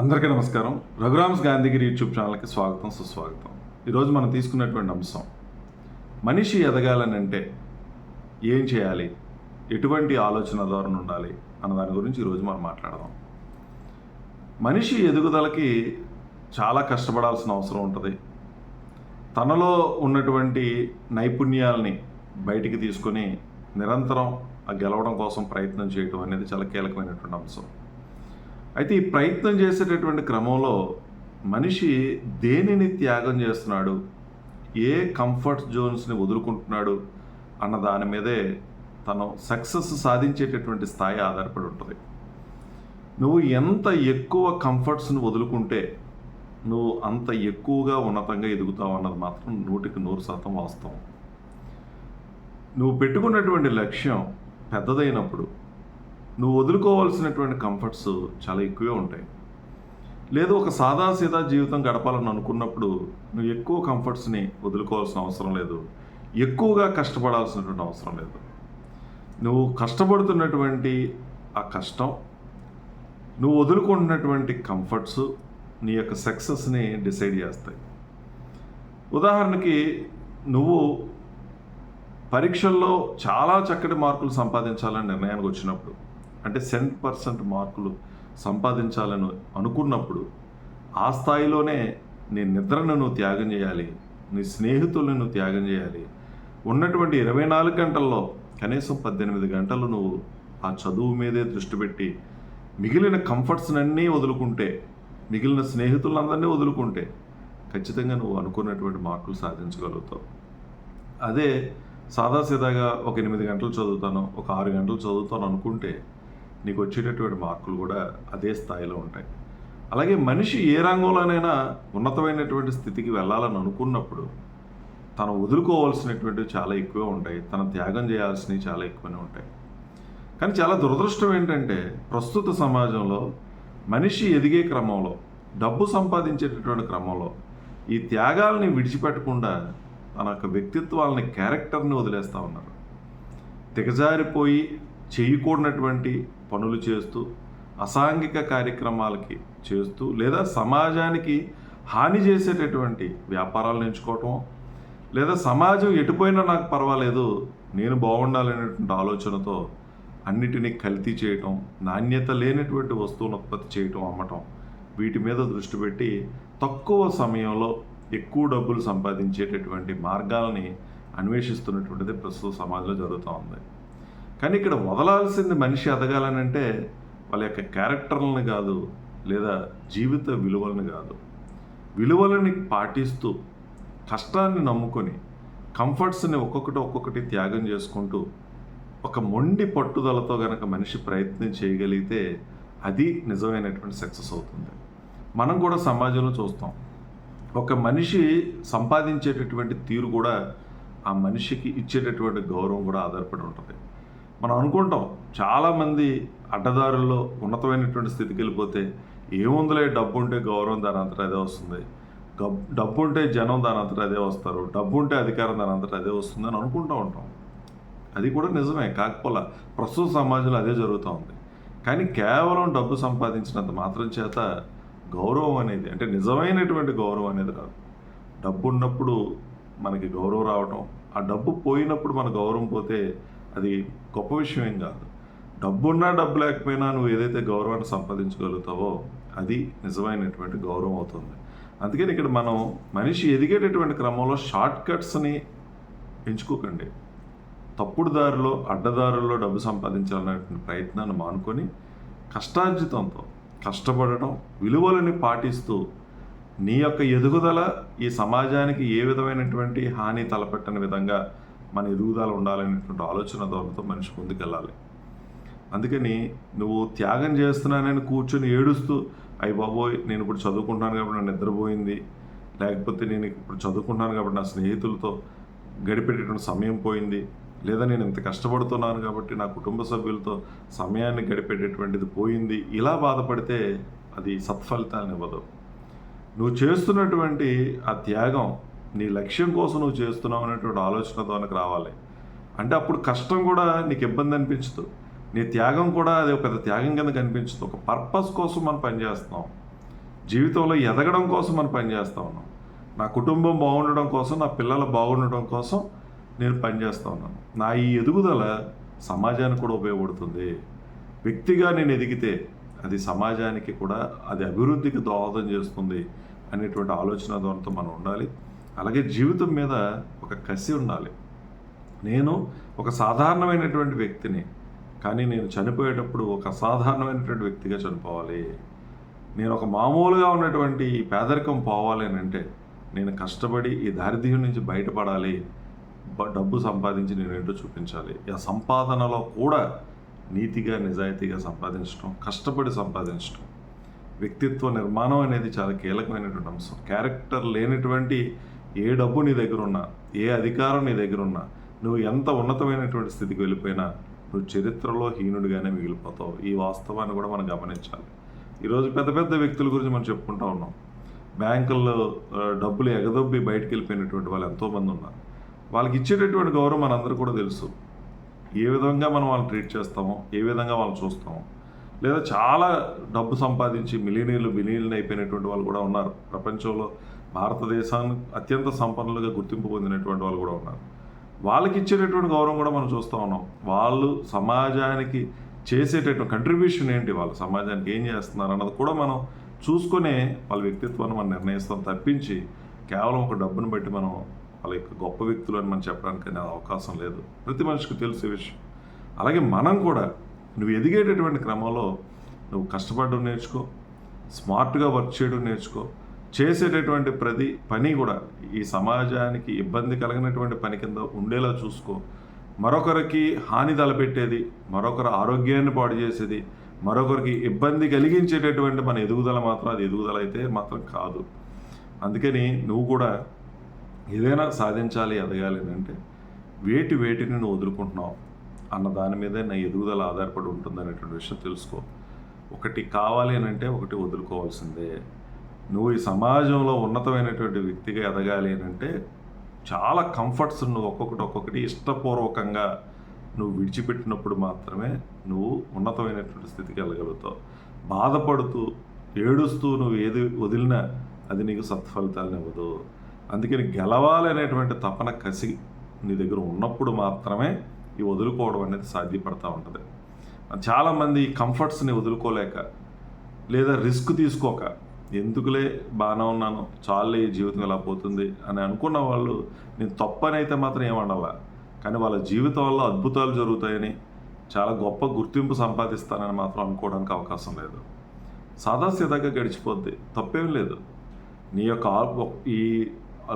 అందరికీ నమస్కారం. రఘురామ్స్ గాంధీగిరి యూట్యూబ్ ఛానల్కి స్వాగతం సుస్వాగతం. ఈరోజు మనం తీసుకున్నటువంటి అంశం మనిషి ఎదగాలని అంటే ఏం చేయాలి? ఎటువంటి ఆలోచన ధోరణి ఉండాలి? అన్న దాని గురించి ఈరోజు మనం మాట్లాడదాం. మనిషి ఎదుగుదలకి చాలా కష్టపడాల్సిన అవసరం ఉంటుంది. తనలో ఉన్నటువంటి నైపుణ్యాలని బయటికి తీసుకొని నిరంతరం ఆ గెలవడం కోసం ప్రయత్నం చేయడం అనేది చాలా కీలకమైనటువంటి అంశం. అయితే ఈ ప్రయత్నం చేసేటటువంటి క్రమంలో మనిషి దేనిని త్యాగం చేస్తున్నాడు? ఏ కంఫర్ట్ జోన్స్ని వదులుకుంటున్నాడు? అన్న దాని మీదే తను సక్సెస్ సాధించేటటువంటి స్థాయి ఆధారపడి ఉంటుంది. నువ్వు ఎంత ఎక్కువ కంఫర్ట్స్ని వదులుకుంటే నువ్వు అంత ఎక్కువగా ఉన్నతంగా ఎదుగుతావు అన్నది మాత్రం నూటికి నూరు శాతం వాస్తవం. నువ్వు పెట్టుకున్నటువంటి లక్ష్యం పెద్దదైనప్పుడు నువ్వు వదులుకోవాల్సినటువంటి కంఫర్ట్స్ చాలా ఎక్కువే ఉంటాయి. లేదు ఒక సాదా సీదా జీవితం గడపాలని అనుకున్నప్పుడు నువ్వు ఎక్కువ కంఫర్ట్స్ని వదులుకోవాల్సిన అవసరం లేదు. ఎక్కువగా కష్టపడాల్సినటువంటి అవసరం లేదు. నువ్వు కష్టపడుతున్నటువంటి ఆ కష్టం నువ్వు వదులుకుంటున్నటువంటి కంఫర్ట్స్ నీ యొక్క సక్సెస్ని డిసైడ్ చేస్తాయి. ఉదాహరణకి నువ్వు పరీక్షల్లో చాలా చక్కటి మార్కులు సంపాదించాలని నిర్ణయానికి వచ్చినప్పుడు అంటే సెంట్ పర్సెంట్ మార్కులు సంపాదించాలని అనుకున్నప్పుడు ఆ స్థాయిలోనే నీ నిద్రను నువ్వు త్యాగం చేయాలి నీ స్నేహితులను నువ్వు త్యాగం చేయాలి. ఉన్నటువంటి ఇరవై నాలుగు గంటల్లో కనీసం పద్దెనిమిది గంటలు నువ్వు ఆ చదువు మీదే దృష్టి పెట్టి మిగిలిన కంఫర్ట్స్నన్నీ వదులుకుంటే మిగిలిన స్నేహితులందరినీ వదులుకుంటే ఖచ్చితంగా నువ్వు అనుకున్నటువంటి మార్కులు సాధించగలుగుతావు. అదే సాదాసీదాగా ఒక ఎనిమిది గంటలు చదువుతాను ఒక ఆరు గంటలు చదువుతాను అనుకుంటే నీకు వచ్చేటటువంటి మార్కులు కూడా అదే స్థాయిలో ఉంటాయి. అలాగే మనిషి ఏ రంగంలోనైనా ఉన్నతమైనటువంటి స్థితికి వెళ్ళాలని అనుకున్నప్పుడు తను వదులుకోవాల్సినటువంటివి చాలా ఎక్కువే ఉంటాయి. తన త్యాగం చేయాల్సినవి చాలా ఎక్కువనే ఉంటాయి. కానీ చాలా దురదృష్టం ఏంటంటే ప్రస్తుత సమాజంలో మనిషి ఎదిగే క్రమంలో డబ్బు సంపాదించేటటువంటి క్రమంలో ఈ త్యాగాల్ని విడిచిపెట్టకుండా తన యొక్క వ్యక్తిత్వాలని క్యారెక్టర్ని వదిలేస్తూ ఉన్నారు. దిగజారిపోయి చేయకూడనటువంటి పనులు చేస్తూ అసాంఘిక కార్యక్రమాలకి చేస్తూ లేదా సమాజానికి హాని చేసేటటువంటి వ్యాపారాలను ఎంచుకోవటం లేదా సమాజం ఎటుపోయినా నాకు పర్వాలేదు నేను బాగుండాలనేటువంటి ఆలోచనతో అన్నిటినీ కల్తీ చేయటం నాణ్యత లేనటువంటి వస్తువును ఉత్పత్తి చేయటం అమ్మటం వీటి మీద దృష్టి పెట్టి తక్కువ సమయంలో ఎక్కువ డబ్బులు సంపాదించేటటువంటి మార్గాలని అన్వేషిస్తున్నటువంటిది ప్రస్తుత సమాజంలో జరుగుతూ ఉంది. కానీ ఇక్కడ వదలాల్సింది మనిషి ఎదగాలనంటే వాళ్ళ యొక్క క్యారెక్టర్లను కాదు లేదా జీవిత విలువలను కాదు. విలువలని పాటిస్తూ కష్టాన్ని నమ్ముకొని కంఫర్ట్స్ని ఒక్కొక్కటి ఒక్కొక్కటి త్యాగం చేసుకుంటూ ఒక మొండి పట్టుదలతో గనక మనిషి ప్రయత్నం చేయగలిగితే అది నిజమైనటువంటి సక్సెస్ అవుతుంది. మనం కూడా సమాజంలో చూస్తాం ఒక మనిషి సంపాదించేటటువంటి తీరు కూడా ఆ మనిషికి ఇచ్చేటటువంటి గౌరవం కూడా ఆధారపడి ఉంటుంది. మనం అనుకుంటాం చాలామంది అడ్డదారుల్లో ఉన్నతమైనటువంటి స్థితికి వెళ్ళిపోతే ఏముందిలే డబ్బు ఉంటే గౌరవం దాని అంతటా అదే వస్తుంది. డబ్బు ఉంటే జనం దాని అంతటా అదే వస్తారు. డబ్బు ఉంటే అధికారం దాని అంతటా అదే వస్తుంది అని అనుకుంటూ ఉంటాం. అది కూడా నిజమే కాకపోలా ప్రస్తుత సమాజంలో అదే జరుగుతూ ఉంది. కానీ కేవలం డబ్బు సంపాదించినంత మాత్రం చేత గౌరవం అనేది అంటే నిజమైనటువంటి గౌరవం అనేది రాదు. డబ్బు ఉన్నప్పుడు మనకి గౌరవం రావటం ఆ డబ్బు పోయినప్పుడు మన గౌరవం పోతే అది గొప్ప విషయం ఏం కాదు. డబ్బున్నా డబ్బు లేకపోయినా నువ్వు ఏదైతే గౌరవాన్ని సంపాదించగలుగుతావో అది నిజమైనటువంటి గౌరవం అవుతుంది. అందుకని ఇక్కడ మనం మనిషి ఎదిగేటటువంటి క్రమంలో షార్ట్ కట్స్ని ఎంచుకోకండి. తప్పుడు దారిలో అడ్డదారుల్లో డబ్బు సంపాదించాలనే ప్రయత్నాన్ని మానుకొని కష్టార్జితంతో కష్టపడటం విలువలని పాటిస్తూ నీ యొక్క ఎదుగుదల ఈ సమాజానికి ఏ విధమైనటువంటి హాని తలపెట్టని విధంగా మన ఎదుగుదల ఉండాలనేటువంటి ఆలోచన ధోరణితో మనిషి ముందుకెళ్ళాలి. అందుకని నువ్వు త్యాగం చేస్తున్నానని కూర్చొని ఏడుస్తూ అయ్యి బాబోయ్ నేను ఇప్పుడు చదువుకుంటాను కాబట్టి నా నిద్రపోయింది లేకపోతే నేను ఇప్పుడు చదువుకుంటాను కాబట్టి నా స్నేహితులతో గడిపేటటువంటి సమయం పోయింది. లేదా నేను ఇంత కష్టపడుతున్నాను కాబట్టి నా కుటుంబ సభ్యులతో సమయాన్ని గడిపేటటువంటిది పోయింది. ఇలా బాధపడితే అది సత్ఫలితాన్ని ఇవ్వదు నువ్వు చేస్తున్నటువంటి ఆ త్యాగం నీ లక్ష్యం కోసం నువ్వు చేస్తున్నావు అనేటువంటి ఆలోచన ద్వారా రావాలి. అంటే అప్పుడు కష్టం కూడా నీకు ఇబ్బంది అనిపించదు. నీ త్యాగం కూడా అది ఒక పెద్ద త్యాగం కింద కనిపించదు. ఒక పర్పస్ కోసం మనం పనిచేస్తున్నాం జీవితంలో ఎదగడం కోసం మనం పనిచేస్తూ ఉన్నాం. నా కుటుంబం బాగుండడం కోసం నా పిల్లలు బాగుండడం కోసం నేను పనిచేస్తూ ఉన్నాను. నా ఈ ఎదుగుదల సమాజానికి కూడా ఉపయోగపడుతుంది. వ్యక్తిగా నేను ఎదిగితే అది సమాజానికి కూడా అది అభివృద్ధికి దోహదం చేస్తుంది అనేటువంటి ఆలోచన ధోరణితో మనం ఉండాలి. అలాగే జీవితం మీద ఒక కసి ఉండాలి. నేను ఒక సాధారణమైనటువంటి వ్యక్తిని కానీ నేను చనిపోయేటప్పుడు ఒక అసాధారణమైనటువంటి వ్యక్తిగా చనిపోవాలి. నేను ఒక మామూలుగా ఉన్నటువంటి ఈ పేదరికం పోవాలి అని అంటే నేను కష్టపడి ఈ దారిద్ర్యం నుంచి బయటపడాలి. డబ్బు సంపాదించి నేను ఏంటో చూపించాలి. ఆ సంపాదనలో కూడా నీతిగా నిజాయితీగా సంపాదించడం కష్టపడి సంపాదించడం వ్యక్తిత్వ నిర్మాణం అనేది చాలా కీలకమైనటువంటి అంశం. క్యారెక్టర్ లేనటువంటి ఏ డబ్బు నీ దగ్గర ఉన్నా ఏ అధికారం నీ దగ్గర ఉన్నా నువ్వు ఎంత ఉన్నతమైనటువంటి స్థితికి వెళ్ళిపోయినా నువ్వు చరిత్రలో హీనుడిగానే మిగిలిపోతావు. ఈ వాస్తవాన్ని కూడా మనం గమనించాలి. ఈరోజు పెద్ద పెద్ద వ్యక్తుల గురించి మనం చెప్పుకుంటా ఉన్నాం. బ్యాంకుల్లో డబ్బులు ఎగదొబ్బి బయటికి వెళ్ళిపోయినటువంటి వాళ్ళు ఎంతోమంది ఉన్నారు. వాళ్ళకి ఇచ్చేటటువంటి గౌరవం మనందరూ కూడా తెలుసు. ఏ విధంగా మనం వాళ్ళని ట్రీట్ చేస్తామో ఏ విధంగా వాళ్ళని చూస్తామో లేదా చాలా డబ్బు సంపాదించి మిలినీర్లు బిలియన్లు అయిపోయినటువంటి వాళ్ళు కూడా ఉన్నారు. ప్రపంచంలో భారతదేశాన్ని అత్యంత సంపన్నులుగా గుర్తింపు పొందినటువంటి వాళ్ళు కూడా ఉన్నారు. వాళ్ళకి ఇచ్చేటటువంటి గౌరవం కూడా మనం చూస్తూ ఉన్నాం. వాళ్ళు సమాజానికి చేసేటటువంటి కంట్రిబ్యూషన్ ఏంటి? వాళ్ళు సమాజానికి ఏం చేస్తున్నారు అన్నది కూడా మనం చూసుకునే వాళ్ళ వ్యక్తిత్వాన్ని మనం నిర్ణయిస్తాం తప్పించి కేవలం ఒక డబ్బును బట్టి మనం వాళ్ళ యొక్క గొప్ప వ్యక్తులు అని మనం చెప్పడానికి అనేది అవకాశం లేదు. ప్రతి మనిషికి తెలిసే విషయం. అలాగే మనం కూడా నువ్వు ఎదిగేటటువంటి క్రమంలో నువ్వు కష్టపడడం నేర్చుకో స్మార్ట్గా వర్క్ చేయడం నేర్చుకో చేసేటటువంటి ప్రతి పని కూడా ఈ సమాజానికి ఇబ్బంది కలిగినటువంటి పని కింద ఉండేలా చూసుకో. మరొకరికి హాని తలపెట్టేది మరొకరి ఆరోగ్యాన్ని పాడు చేసేది మరొకరికి ఇబ్బంది కలిగించేటటువంటి మన ఎదుగుదల మాత్రం అది ఎదుగుదల అయితే మాత్రం కాదు. అందుకని నువ్వు కూడా ఏదైనా సాధించాలి ఎదగాలి అని అంటే వేటి వేటిని నువ్వు వదులుకుంటున్నావు అన్న దాని మీద నా ఎదుగుదల ఆధారపడి ఉంటుంది అనేటువంటి విషయం తెలుసుకో. ఒకటి కావాలి అని అంటే ఒకటి వదులుకోవాల్సిందే. నువ్వు ఈ సమాజంలో ఉన్నతమైనటువంటి వ్యక్తిగా ఎదగాలి అని అంటే చాలా కంఫర్ట్స్ నువ్వు ఒక్కొక్కటి ఒక్కొక్కటి ఇష్టపూర్వకంగా నువ్వు విడిచిపెట్టినప్పుడు మాత్రమే నువ్వు ఉన్నతమైనటువంటి స్థితికి వెళ్ళగలుగుతావు. బాధపడుతూ ఏడుస్తూ నువ్వు ఏది వదిలినా అది నీకు సత్ఫలితాలను ఇవ్వదు. అందుకని గెలవాలనేటువంటి తపన కసి నీ దగ్గర ఉన్నప్పుడు మాత్రమే ఈ వదులుకోవడం అనేది సాధ్యపడతా ఉంటుంది. చాలామంది ఈ కంఫర్ట్స్ని వదులుకోలేక లేదా రిస్క్ తీసుకోక ఎందుకులే బాగానే ఉన్నాను? చాలే ఈ జీవితం ఇలా పోతుంది? అని అనుకున్న వాళ్ళు నేను తప్పని అయితే మాత్రం ఏమనాలా కానీ వాళ్ళ జీవితంలో అద్భుతాలు జరుగుతాయని చాలా గొప్ప గుర్తింపు సంపాదిస్తానని మాత్రం అనుకోవడానికి అవకాశం లేదు. సాదాసీదాగా గడిచిపోద్ది. తప్పేం లేదు. నీ యొక్క ఈ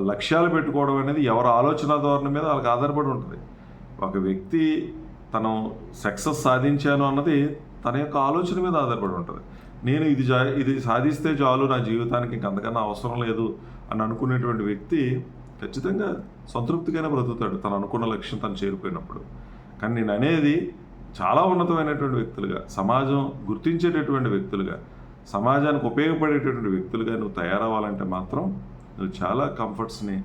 లక్ష్యాలు పెట్టుకోవడం అనేది ఎవరి ఆలోచన ధోరణి మీద వాళ్ళకి ఆధారపడి ఉంటుంది. ఒక వ్యక్తి తను సక్సెస్ సాధించాను అన్నది తన యొక్క ఆలోచన మీద ఆధారపడి ఉంటుంది. నేను ఇది జా ఇది సాధిస్తే చాలు నా జీవితానికి ఇంకంతకన్నా అవసరం లేదు అని అనుకునేటువంటి వ్యక్తి ఖచ్చితంగా సంతృప్తిగానే బ్రతుకుతాడు. తను అనుకున్న లక్ష్యం తను చేరిపోయినప్పుడు కానీ నేను అనేది చాలా ఉన్నతమైనటువంటి వ్యక్తులుగా సమాజం గుర్తించేటటువంటి వ్యక్తులుగా సమాజానికి ఉపయోగపడేటటువంటి వ్యక్తులుగా నువ్వు తయారవ్వాలంటే మాత్రం నువ్వు చాలా కంఫర్ట్స్ని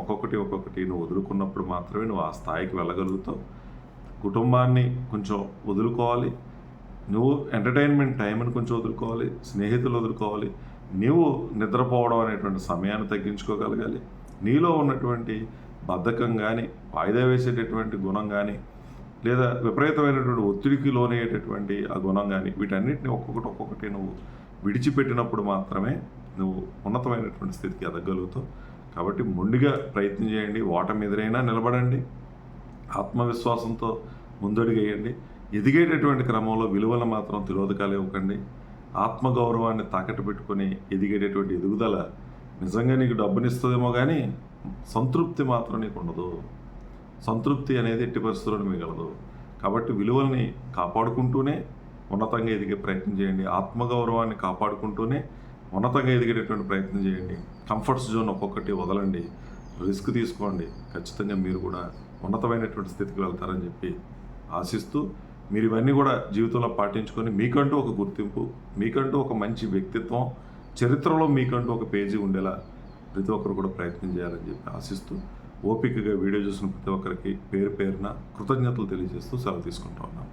ఒక్కొక్కటి ఒక్కొక్కటి నువ్వు వదులుకున్నప్పుడు మాత్రమే నువ్వు ఆ స్థాయికి వెళ్ళగలుగుతావు. కుటుంబాన్ని కొంచెం వదులుకోవాలి. నువ్వు ఎంటర్టైన్మెంట్ టైంని కొంచెం వదులుకోవాలి స్నేహితులు వదులుకోవాలి నువ్వు నిద్రపోవడం అనేటువంటి సమయాన్ని తగ్గించుకోగలగాలి. నీలో ఉన్నటువంటి బద్ధకం కానీ వాయిదా వేసేటటువంటి గుణం కానీ లేదా విపరీతమైనటువంటి ఒత్తిడికి లోనయ్యేటటువంటి ఆ గుణం కానీ వీటన్నిటిని ఒక్కొక్కటి ఒక్కొక్కటి నువ్వు విడిచిపెట్టినప్పుడు మాత్రమే నువ్వు ఉన్నతమైనటువంటి స్థితికి ఎదగలుగుతావు. కాబట్టి మొండిగా ప్రయత్నం చేయండి ఓటమి ఎదురైనా నిలబడండి ఆత్మవిశ్వాసంతో ముందడుగేయండి. ఎదిగేటటువంటి క్రమంలో విలువలు మాత్రం తిరోధకాలు ఇవ్వకండి. ఆత్మగౌరవాన్ని తాకట్టు పెట్టుకొని ఎదిగేటటువంటి ఎదుగుదల నిజంగా నీకు డబ్బునిస్తుందేమో కానీ సంతృప్తి మాత్రం నీకు ఉండదు. సంతృప్తి అనేది ఎట్టి పరిస్థితుల్లో మిగలదు. కాబట్టి విలువల్ని కాపాడుకుంటూనే ఉన్నతంగా ఎదిగే ప్రయత్నం చేయండి. ఆత్మగౌరవాన్ని కాపాడుకుంటూనే ఉన్నతంగా ఎదిగేటటువంటి ప్రయత్నం చేయండి. కంఫర్ట్స్ జోన్ ఒక్కొక్కటి వదలండి. రిస్క్ తీసుకోండి. ఖచ్చితంగా మీరు కూడా ఉన్నతమైనటువంటి స్థితికి వెళ్తారని చెప్పి ఆశిస్తూ మీరు ఇవన్నీ కూడా జీవితంలో పాటించుకొని మీకంటూ ఒక గుర్తింపు మీకంటూ ఒక మంచి వ్యక్తిత్వం చరిత్రలో మీకంటూ ఒక పేజీ ఉండేలా ప్రతి ఒక్కరు కూడా ప్రయత్నం చేయాలని చెప్పి ఆశిస్తూ ఓపికగా వీడియో చూసిన ప్రతి ఒక్కరికి పేరు పేరున కృతజ్ఞతలు తెలియజేస్తూ సెలవు తీసుకుంటా ఉన్నాను.